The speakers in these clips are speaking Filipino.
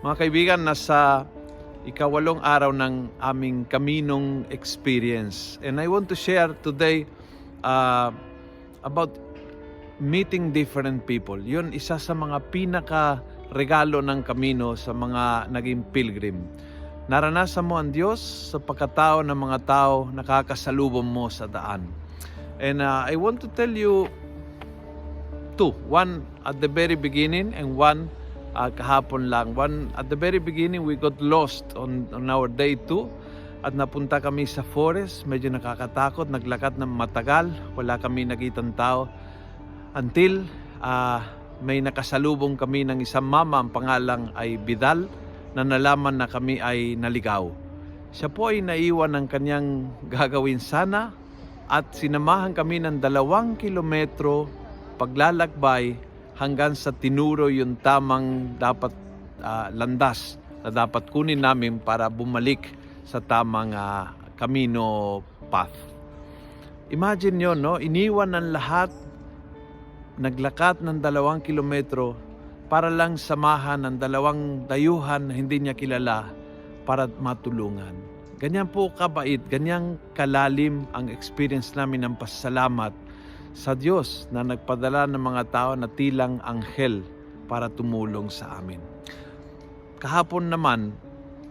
Mga kaibigan, nasa ikawalong araw ng aming kaminong experience. And I want to share today uh, about meeting different people. Yun, isa sa mga pinaka regalo ng kamino sa mga naging pilgrim. Naranasan mo ang Diyos sa pagkatao ng mga tao nakakasalubong mo sa daan. And uh, I want to tell you two. One at the very beginning and one uh, kahapon lang. One at the very beginning we got lost on, on our day two at napunta kami sa forest. Medyo nakakatakot. Naglakad ng matagal. Wala kami nakitang tao. Until uh, may nakasalubong kami ng isang mama. Ang pangalang ay Vidal na nalaman na kami ay naligaw. Siya po ay naiwan ng kanyang gagawin sana at sinamahan kami ng dalawang kilometro paglalakbay hanggang sa tinuro yung tamang dapat ah, landas na dapat kunin namin para bumalik sa tamang ah, Camino path. Imagine yon no? Iniwan ng lahat, naglakat ng dalawang kilometro para lang samahan ng dalawang dayuhan na hindi niya kilala para matulungan. Ganyan po kabait, ganyan kalalim ang experience namin ng pasalamat sa Diyos na nagpadala ng mga tao na tilang anghel para tumulong sa amin. Kahapon naman,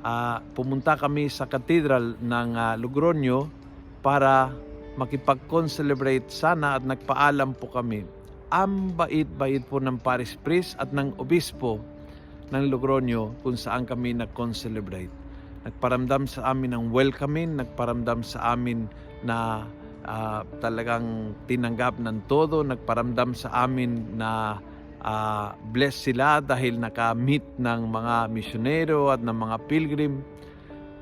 ah, pumunta kami sa katedral ng ah, Logroño para makipag-concelebrate sana at nagpaalam po kami. Ang bait-bait po ng parish priest at ng obispo ng Logroño kung saan kami nag-concelebrate. Nagparamdam sa amin ng welcoming, nagparamdam sa amin na ah, talagang tinanggap ng todo, nagparamdam sa amin na ah, blessed sila dahil naka-meet ng mga misyonero at ng mga pilgrim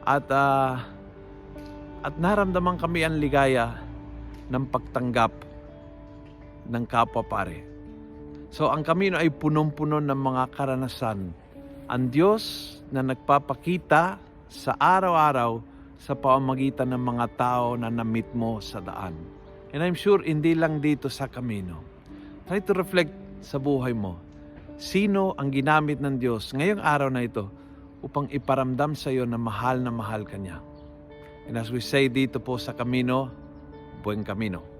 at ah, at naramdaman kami ang ligaya ng pagtanggap ng kapwa pare. So ang kamino ay punong-puno ng mga karanasan. Ang Diyos na nagpapakita sa araw-araw sa pamamagitan ng mga tao na na-meet mo sa daan. And I'm sure hindi lang dito sa kamino. Try to reflect sa buhay mo. Sino ang ginamit ng Diyos ngayong araw na ito upang iparamdam sa iyo na mahal na mahal ka niya? And as we say dito po sa kamino, buen kamino.